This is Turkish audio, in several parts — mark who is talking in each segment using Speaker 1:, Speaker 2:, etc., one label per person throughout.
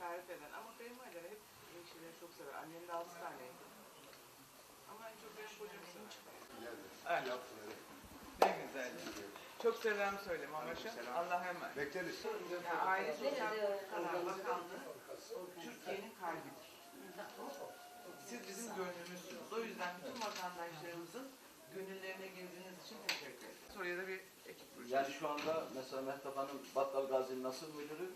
Speaker 1: tarif eden ama kayınvalideler hep hemşireleri çok sever. Annem de altı taneydi. Ama en çok benim kocam sever.
Speaker 2: Evet.
Speaker 1: Ne güzel. Çok selam söyle Mamaş'a. Allah'a emanet.
Speaker 2: Bekleriz.
Speaker 1: Yani Aile Sosyal Politikalar Bakanlığı Türkiye'nin kalbidir. Siz bizim gönlümüzsünüz. O yüzden bütün vatandaşlarımızın gönüllerine girdiğiniz için teşekkür ederim. Oraya da bir ekip kuracağız.
Speaker 3: Yani şu anda mesela Mehtap Hanım Battal Gazi'nin nasıl müdürü.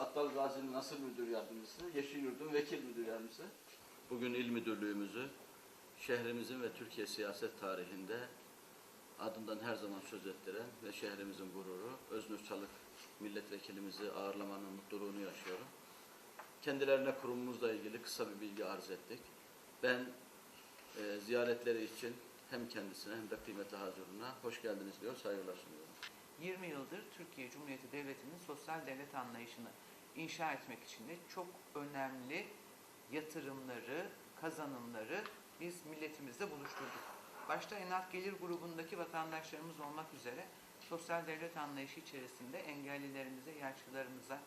Speaker 3: Battal Gazi'nin nasıl müdür yardımcısı, Yeşilyurt'un vekil müdür yardımcısı. Bugün il müdürlüğümüzü şehrimizin ve Türkiye siyaset tarihinde adından her zaman söz ettiren ve şehrimizin gururu Öznur Çalık milletvekilimizi ağırlamanın mutluluğunu yaşıyorum. Kendilerine kurumumuzla ilgili kısa bir bilgi arz ettik. Ben e, ziyaretleri için hem kendisine hem de kıymetli hazırına hoş geldiniz diyor, saygılar sunuyorum.
Speaker 1: 20 yıldır Türkiye Cumhuriyeti Devleti'nin sosyal devlet anlayışını inşa etmek için de çok önemli yatırımları, kazanımları biz milletimizle buluşturduk. Başta en alt gelir grubundaki vatandaşlarımız olmak üzere sosyal devlet anlayışı içerisinde engellilerimize, yaşlılarımıza,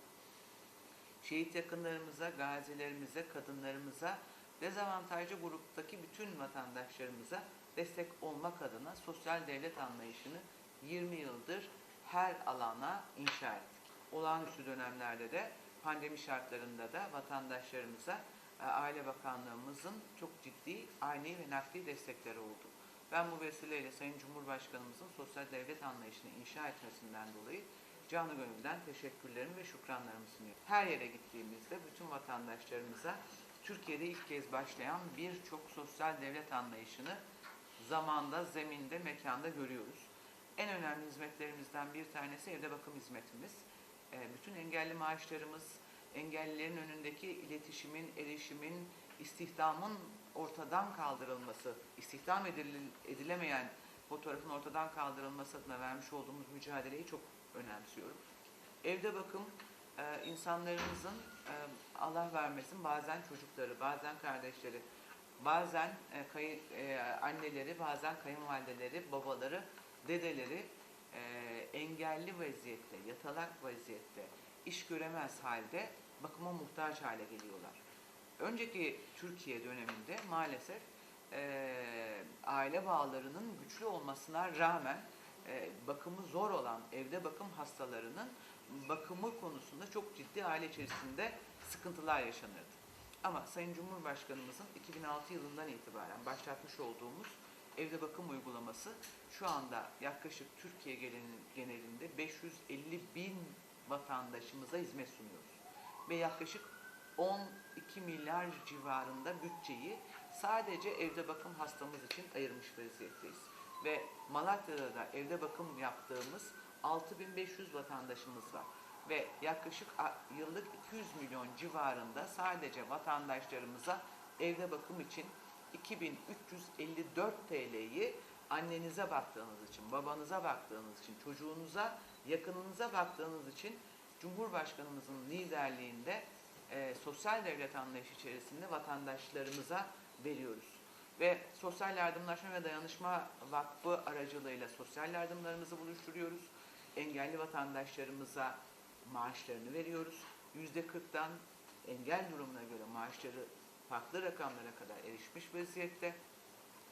Speaker 1: şehit yakınlarımıza, gazilerimize, kadınlarımıza, dezavantajlı gruptaki bütün vatandaşlarımıza destek olmak adına sosyal devlet anlayışını 20 yıldır her alana inşa ettik. Olağanüstü dönemlerde de pandemi şartlarında da vatandaşlarımıza e, Aile Bakanlığımızın çok ciddi ani ve nakdi destekleri oldu. Ben bu vesileyle Sayın Cumhurbaşkanımızın sosyal devlet anlayışını inşa etmesinden dolayı canı gönülden teşekkürlerimi ve şükranlarımı sunuyorum. Her yere gittiğimizde bütün vatandaşlarımıza Türkiye'de ilk kez başlayan birçok sosyal devlet anlayışını zamanda, zeminde, mekanda görüyoruz. En önemli hizmetlerimizden bir tanesi evde bakım hizmetimiz. Ee, Bütün engelli maaşlarımız, engellilerin önündeki iletişimin, erişimin, istihdamın ortadan kaldırılması, istihdam edil- edilemeyen fotoğrafın ortadan kaldırılması adına vermiş olduğumuz mücadeleyi çok önemsiyorum. Evde bakım e, insanlarımızın e, Allah vermesin bazen çocukları, bazen kardeşleri, bazen e, e, anneleri, bazen kayınvalideleri, babaları, dedeleri e, engelli vaziyette, yatalak vaziyette, iş göremez halde bakıma muhtaç hale geliyorlar. Önceki Türkiye döneminde maalesef e, aile bağlarının güçlü olmasına rağmen e, bakımı zor olan evde bakım hastalarının bakımı konusunda çok ciddi aile içerisinde sıkıntılar yaşanırdı. Ama Sayın Cumhurbaşkanımızın 2006 yılından itibaren başlatmış olduğumuz evde bakım uygulaması şu anda yaklaşık Türkiye genelinde 550 bin vatandaşımıza hizmet sunuyoruz. Ve yaklaşık 12 milyar civarında bütçeyi sadece evde bakım hastamız için ayırmış vaziyetteyiz. Ve Malatya'da da evde bakım yaptığımız 6500 vatandaşımız var. Ve yaklaşık yıllık 200 milyon civarında sadece vatandaşlarımıza evde bakım için 2354 TL'yi annenize baktığınız için, babanıza baktığınız için, çocuğunuza, yakınınıza baktığınız için Cumhurbaşkanımızın liderliğinde e, sosyal devlet anlayışı içerisinde vatandaşlarımıza veriyoruz. Ve Sosyal Yardımlaşma ve Dayanışma Vakfı aracılığıyla sosyal yardımlarımızı buluşturuyoruz. Engelli vatandaşlarımıza maaşlarını veriyoruz. Yüzde kırktan engel durumuna göre maaşları farklı rakamlara kadar erişmiş vaziyette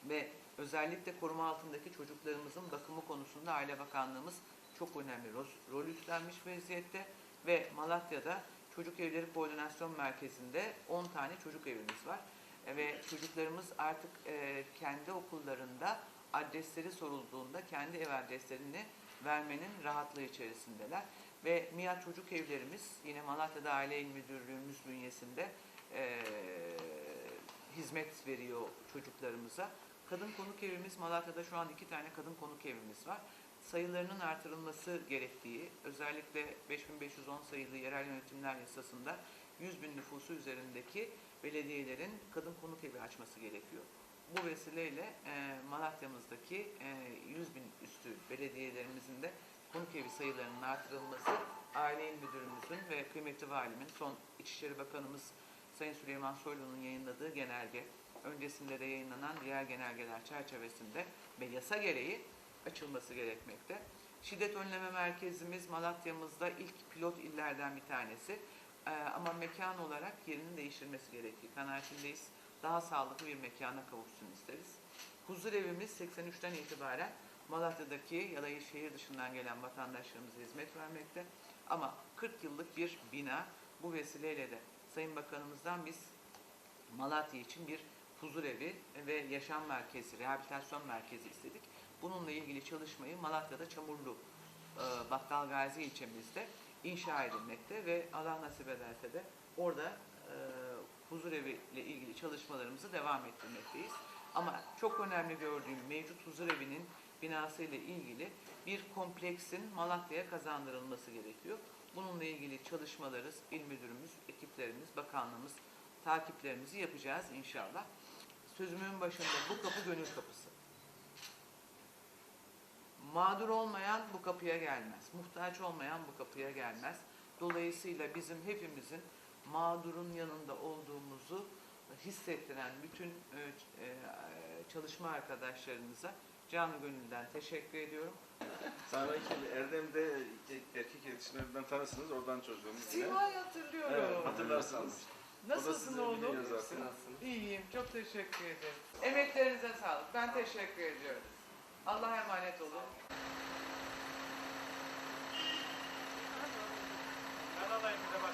Speaker 1: ve özellikle koruma altındaki çocuklarımızın bakımı konusunda Aile Bakanlığımız çok önemli ro- rol üstlenmiş vaziyette ve Malatya'da Çocuk Evleri Koordinasyon Merkezi'nde 10 tane çocuk evimiz var. E, Ve çocuklarımız artık e, kendi okullarında adresleri sorulduğunda kendi ev adreslerini vermenin rahatlığı içerisindeler. Ve MİA Çocuk Evlerimiz yine Malatya'da Aile İl Müdürlüğümüz bünyesinde e, hizmet veriyor çocuklarımıza. Kadın konuk evimiz Malatya'da şu an iki tane kadın konuk evimiz var. Sayılarının artırılması gerektiği, özellikle 5510 sayılı yerel yönetimler yasasında 100 bin nüfusu üzerindeki belediyelerin kadın konuk evi açması gerekiyor. Bu vesileyle e, Malatya'mızdaki e, 100 bin üstü belediyelerimizin de konuk evi sayılarının artırılması Aile İl Müdürümüzün ve kıymetli valimin son İçişleri Bakanımız Sayın Süleyman Soylu'nun yayınladığı genelge, öncesinde de yayınlanan diğer genelgeler çerçevesinde ve yasa gereği açılması gerekmekte. Şiddet önleme merkezimiz Malatya'mızda ilk pilot illerden bir tanesi. Ee, ama mekan olarak yerinin değiştirmesi gerektiği kanaatindeyiz. Daha sağlıklı bir mekana kavuşsun isteriz. Huzur evimiz 83'ten itibaren Malatya'daki ya da şehir dışından gelen vatandaşlarımıza hizmet vermekte. Ama 40 yıllık bir bina bu vesileyle de Sayın Bakanımızdan biz Malatya için bir huzur evi ve yaşam merkezi, rehabilitasyon merkezi istedik. Bununla ilgili çalışmayı Malatya'da Çamurlu e, Battal Gazi ilçemizde inşa edilmekte ve Allah nasip ederse de orada e, huzur evi ile ilgili çalışmalarımızı devam ettirmekteyiz. Ama çok önemli gördüğüm mevcut huzur evinin binası ile ilgili bir kompleksin Malatya'ya kazandırılması gerekiyor. Bununla ilgili çalışmaları il müdürümüz, ekiplerimiz, bakanlığımız takiplerimizi yapacağız inşallah. Sözümün başında bu kapı gönül kapısı. Mağdur olmayan bu kapıya gelmez. Muhtaç olmayan bu kapıya gelmez. Dolayısıyla bizim hepimizin mağdurun yanında olduğumuzu hissettiren bütün e, e, çalışma arkadaşlarımıza canı gönülden teşekkür ediyorum.
Speaker 2: Sana şimdi Erdem'de iletişimlerinden tanırsınız. Oradan çocuğumuz
Speaker 1: Simay hatırlıyorum.
Speaker 2: Evet, hatırlarsınız.
Speaker 1: Nasılsın oğlum? İyiyim. Çok teşekkür ederim. Emeklerinize sağlık. Ben teşekkür ediyorum. Allah'a emanet olun. Kanalayım bir de bak.